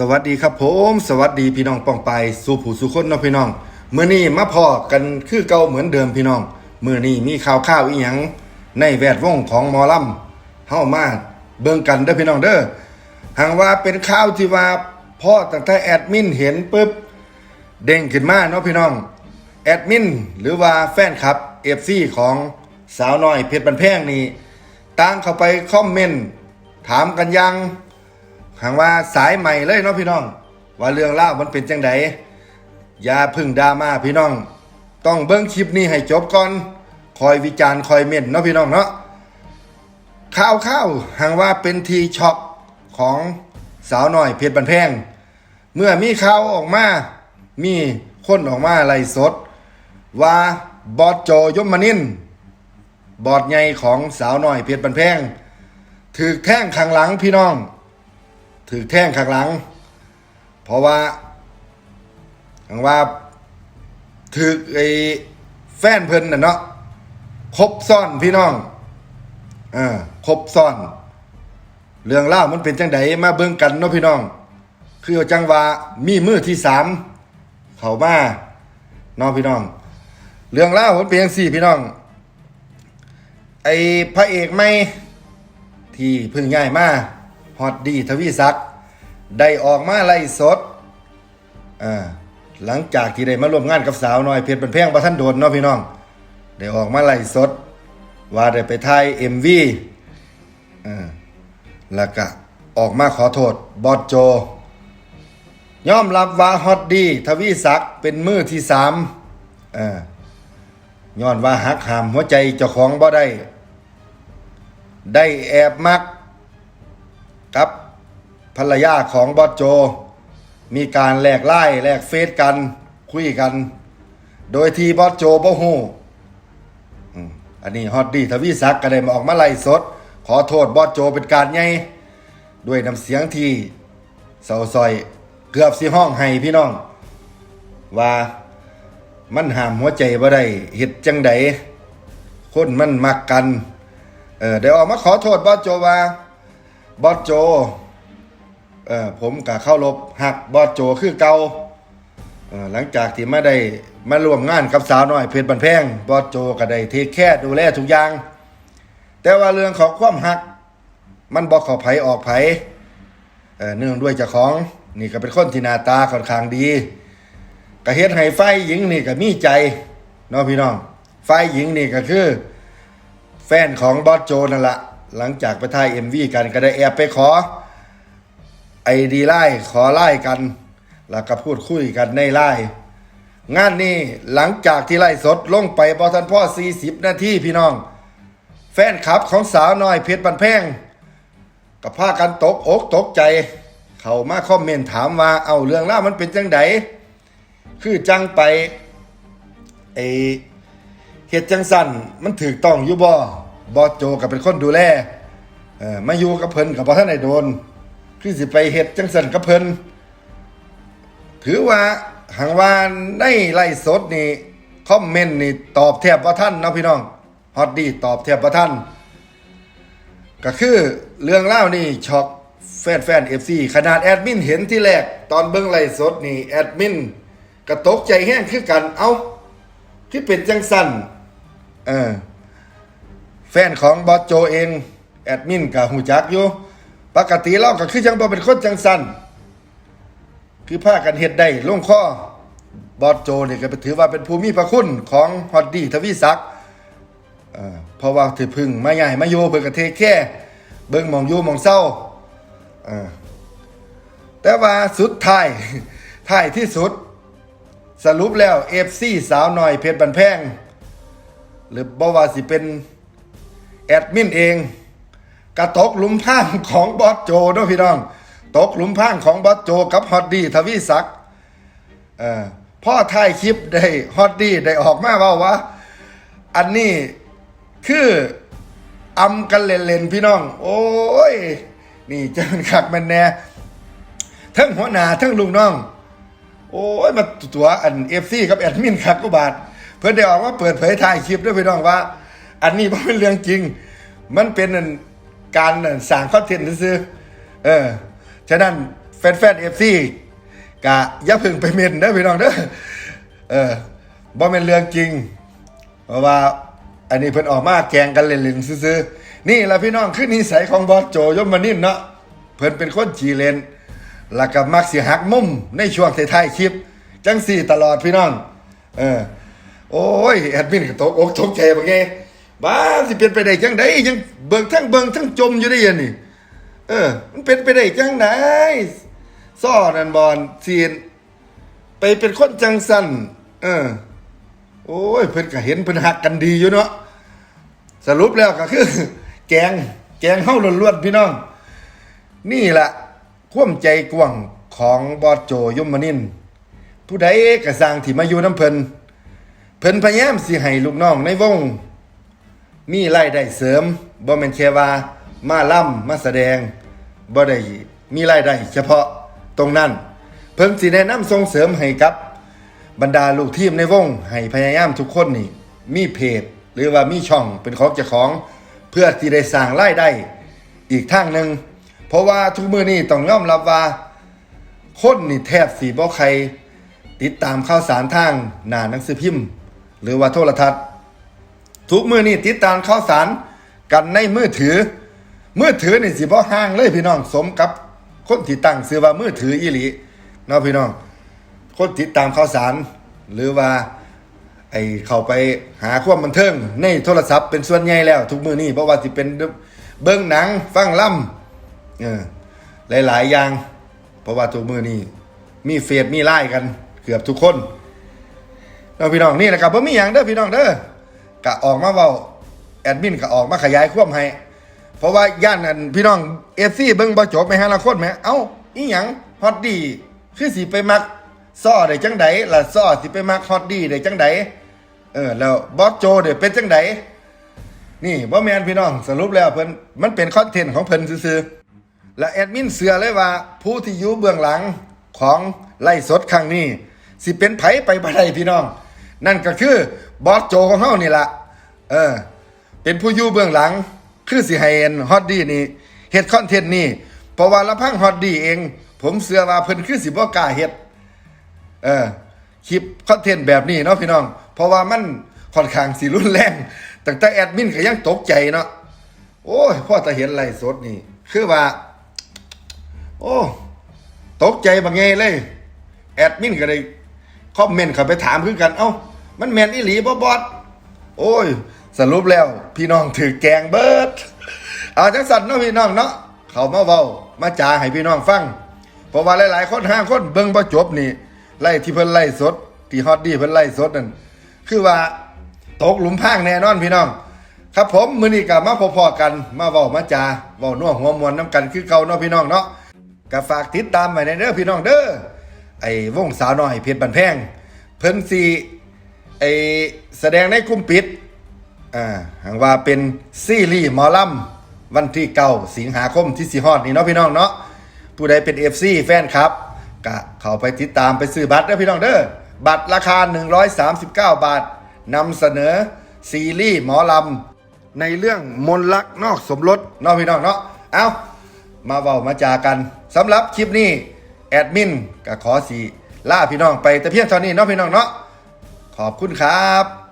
สวัสดีครับผม สวัสดีพี่น้องป้องไปสู่ผู้สู่คนเนาะพี่น้องเมื่อนี้มาพอกันคือเก่าเหมือนเดิมพี่น้องเมื่อนี้มีข่าวข้าวอีหยังในแวดวงของมอลำเฮ้ามาเบิ่งกันเด้อพี่น้องเด้อหากว่าเป็นข่าวที่ว่าพ่อตั้งแต่แอดมินเห็นปุ๊บเด้งขึ้นมาเนาะพี่น้องแอดมินหรือว่าแฟนคลับ FC ของสาวน้อยเพชรบันแพงนี่ต่างเข้าไปคอมเมนต์ถามกันยัง หางว่าสายใหม่เลยเนาะพี่น้อง ว่าเรื่องเล่ามันเป็นจังไดอย่าพึ่งดราม่าพี่น้อง ต้องเบิ้งคลิปนี้ให้จบก่อนคอยวิจารณ์คอยเม่นเนาะพี่น้องเนาะข่าวข้าวหางว่าเป็นทีช็อกของสาวหน่อยเพชรบันแพง เมื่อมีข่าวออกมา มีคนออกมาไล่สด ว่าบอสโจยมนินบอดใหญ่ของสาวหน่อยเพชรบันแพงถือแท่งข้างหลังพี่น้อง ถือแท่งข้างหลัง เพราะว่าทางว่าถือไอ้แฟนเพิ่นน่ะเนาะคบซ่อนพี่น้องเออคบซ่อน เรื่องเล่ามันเป็นจังไดมาเบิ่งกันเนาะพี่น้อง คือจังว่ามีมือที่สามเข้ามาเนาะพี่น้อง เรื่องเล่ามันเป็นจังสี่พี่น้อง ไอ้พระเอกไม่ที่เพิ่งย้ายมา ฮอตดีทวีศักดิ์ได้ออกมาไล่สดอ่าหลังจากที่ได้มาร่วมงานกับสาวน้อยเพชรเป็นแพงประท่านโดนเนาะพี่น้อง ได้ออกมาไล่สด ว่าได้ไปถ่ายเอ็มวีอ่าแล้วก็ออกมาขอโทษบอสโจยอมรับว่าฮอตดีทวีศักดิ์เป็นมือที่สามอ่าย้อนว่าหักหามหัวใจเจ้าของบ่ได้ ได้แอบมัก กับภรรยาของบอสโจ มีการแลกไล่แลกเฟซกันคุยกัน โดยที่บอสโจบ่ฮู้อันนี้ฮอตดีทวีศักดิ์ก็ได้มาออกมาไล่สด ขอโทษบอสโจเป็นการใหญ่ด้วยน้ำเสียงที่เศร้าซอยเกือบสิห้องให้พี่น้อง ว่ามันห้ามหัวใจบ่ได้เฮ็ดจังใดคนมันมักกัน เออเดี๋ยวออกมาขอโทษบอสโจว่า บอสโจเออผมกับเข้ารบหักบอสโจคือเก่าเออหลังจากที่มาได้มาร่วมงานกับสาวน้อยเพชรบันแพงบอสโจก็ได้เทคแค่ดูแลทุกอย่าง แต่ว่าเรื่องของความหัก มันบอกขอไผออกไผเออเนื่องด้วยเจ้าของนี่ก็เป็นคนที่หน้าตาค่อนข้างดีก็เฮ็ดให้ไฟหญิงนี่ก็มีใจเนาะพี่น้องไฟหญิงนี่ก็คือ แฟนของบอสโจนั่นแหละ หลังจากไปถ่ายเอ็มวีกันก็ได้แอบไปขอไอดีไล่ขอไล่กัน แล้วก็พูดคุยกันในไล่งานนี้หลังจากที่ไล่สดลงไปบอทันพ่อ 40 นาทีพี่น้อง แฟนคลับของสาวน้อยเพชรบันแพงกับพากันตกอกตกใจ เขามาคอมเมนต์ถามว่าเอาเรื่องเล่ามันเป็นจังไดคือจังไปไอเหตุจังสันมันถูกต้องอยู่บ่ บอสโจกับเป็นคนดูแลเออมาอยู่กับเพิ่นกับบ่ท่านได้โดน คือสิไปเหตุจังสันกับเพิ่นถือว่าหังว่าในไล่สดนี่คอมเมนต์นี่ตอบแทบว่าท่านนะพี่น้องฮอตดีตอบแทบว่าท่าน ก็คือเรื่องเล่านี่ช็อกแฟนแฟนเอฟซีขนาดแอดมินเห็นที่แรก ตอนเบิ้งไล่สดนี่แอดมินก็ตกใจแห้งคือกันเอ้าที่เป็นจังสันเออ แฟนของบอสโจเองแอดมินกับหูจักอยู่ปกติเราก็คือจังบ่เป็นคนจังสันคือพากันเฮ็ดได้ลงข้อบอสโจเนี่ยก็ถือว่าเป็นภูมิพระคุณของฮอดดี้ทวีศักดิ์เพราะว่าถือพึ่งมาใหญ่มาโยเพิ่นก็เทแค่เบิ่งมองอยู่หมองเศร้าแต่ว่าสุดท้ายท้ายที่สุด สรุปแล้วเอฟซีสาวหน่อยเพชรบันแพง หรือบ่ว่าสิเป็น แอดมินเองกระตกหลุมพรางของบอสโจด้วยพี่น้อง ตกหลุมพรางของบอสโจกับฮอตดีทวีศักดิ์พ่อถ่ายคลิปได้ฮอตดีได้ออกมาว่าว่าอันนี้คืออำกันเล่นๆพี่น้อง โอ้ย นี่เจอคักมันแน่ทั้งหัวหน้าทั้งลุงน้อง โอ้ยมาตัวอันเอฟซีกับแอดมินครับกุบาทเพื่อนได้ออกมาเปิดเผยถ่ายคลิปด้วยพี่น้องว่า อันนี้บ่เป็นเรื่องจริง มันเป็นการอันสร้างคอนเทนต์ซื้อเออฉะนั้นแฟนแฟนเอฟซีกะอย่าพึ่งไปเมนเด้อพี่น้องเด้อเออบ่เป็นเรื่องจริง เพราะว่าอันนี้เพิ่นออกมาแกงกันเล่นๆซื่อๆนี่ล่ะพี่น้องคือนิสัยของบอสโจยมมานินเนาะเพิ่นเป็นคนจีเลนแล้วก็มักสิหักมุมในช่วงท้ายๆคลิป จังสี่ตลอดพี่น้อง เออ โอ้ย แอดมินก็ตกอกตกใจบ่ไง บ้าสิเป็นไปได้จังไดยังเบิ่งทั้งเบิ่งทั้งจมอยู่ได้ยังนี่ เออ มันเป็นไปได้จังไดซ่อนันบอลซีน ไปเป็นคนจังสันเออ โอ้ย เพิ่นก็เห็นเพิ่นหักกันดีอยู่เนาะสรุปแล้วก็คือ แกง แกงเฮาล้วนๆพี่น้อง นี่แหละความใจกว้างของบอสโจยมนิน ผู้ใดก็สร้างที่มาอยู่น้ำเพิ่นเพิ่นพยายามสิให้ลูกน้องในวง มีรายได้เสริมบ่แม่นแค่ว่ามาล่ำมาแสดงบ่ได้มีรายได้เฉพาะตรงนั้น เพิ่นสิแนะนำส่งเสริมให้กับบรรดาลูกทีมในวงให้พยายามทุกคนนี่มีเพจหรือว่ามีช่องเป็นของเจ้าของ เพื่อที่ได้สร้างรายได้อีกทางหนึ่งเพราะว่าทุกมือนี่ต้องยอมรับว่า คนนี่แทบสีบ่ใคร ติดตามข่าวสารทางหน้าหนังสือพิมพ์ หรือว่าโทรทัศน์ ทุกมือนี่ติดตามข่าวสารกันในมือถือ มือถือนี่สิบ่ห่างเลยพี่น้องสมกับคนที่ตั้งซื้อว่ามือถืออีหลีเนาะพี่น้อง คนติดตามข่าวสาร หรือว่าไอเข้าไปหาความบันเทิงในโทรศัพท์เป็นส่วนใหญ่แล้ว ทุกมือนี่เพราะว่าสิเป็นเบิ้งหนังฟังล่ำเออหลาย ๆ อย่าง เพราะว่าทุกมือนี่มีเฟซมีไลน์กัน เกือบทุกคนเราพี่น้องนี่นะครับผมมีอย่างเด้อพี่น้องเด้อ กะออกมาเว้าแอดมินก็ออกมาขยายความให้ เพราะว่าย่านนั้นพี่น้องเอฟซีเบิ่งบ่จบไหมฮะละคนไหมเอ้าอีหยังฮอตดีคือสิไปมักซ้อได้จังไดล่ะซ้อสิไปมักฮอตดีได้จังไดเออแล้วบอสโจเด้เป็นจังไดนี่บ่แมนพี่น้องสรุปแล้วเพิ่นมันเป็นคอนเทนต์ของเพิ่นซื่อๆและแอดมินเสือเลยว่า ผู้ที่อยู่เบื้องหลังของไล่สดครั้งนี้ สิเป็นไผไปบ่ได้พี่น้อง นั่นก็คือบอสโจของเฮานี่ละเออ เป็นผู้อยู่เบื้องหลัง คือสิให้เอ็นฮอตดีนี่เฮ็ดคอนเทนต์นี่เพราะว่าละพังฮอตดีเอง ผมเชื่อว่าเพิ่นคือสิบ่กล้าเฮ็ดเออคลิปคอนเทนต์แบบนี้เนาะพี่น้อง เพราะว่ามันค่อนข้างสิรุนแรงตั้งแต่แอดมินก็ยังตกใจเนาะโอ้ยพ่อตาเห็นไลฟ์สดนี่ คือว่า โอ้ ตกใจบางไงเลย แอดมินก็เลย คอมเมนต์เขาไปถามคือกัน เอ้า มันแมนอีหลีบ่บอสโอ้ย สรุปแล้ว พี่น้องถือแกงเบิดเอาจังสันเนาะพี่น้องเนาะเขามาเว้ามาจ่าให้พี่น้องฟัง เพราะว่าหลาย ๆ คนห้าคนเบิ่งบ่จบนี่ไล่ที่เพิ่นไล่สด ที่ฮอตดีเพิ่นไล่สดนั่นคือว่าตกหลุมพรางแน่นอนพี่น้อง ครับผมมื้อนี้ก็มาพอๆกันมาเว้ามาจาเว้านัวหัวมวนน้ำกันคือเก่าเนาะพี่น้องเนาะก็ฝากติดตามไว้ในเด้อพี่น้องเด้อ ไอ้วงสาวน้อยเพชรบันแพง เพิ่นสิไอ้แสดงในกลุ่มปิดอ่าหางว่าเป็นซีรีส์หมอลำวันที่เก้าสิงหาคมที่สีฮอดนี่เนาะพี่น้องเนาะผู้ใดเป็น FC แฟนครับก็เข้าไปติดตามไปซื้อบัตรเด้อพี่น้องเด้อบัตรราคา 139 บาทนำเสนอซีรีส์หมอลำในเรื่องมนต์รักนอกสมรสเนาะพี่น้องเนาะเอามาเว้ามาจากันสำหรับคลิปนี้ แอดมินก็ขอสีล่าพี่น้องไปแต่เพียงเท่านี้เนาะพี่น้องเนาะขอบคุณครับ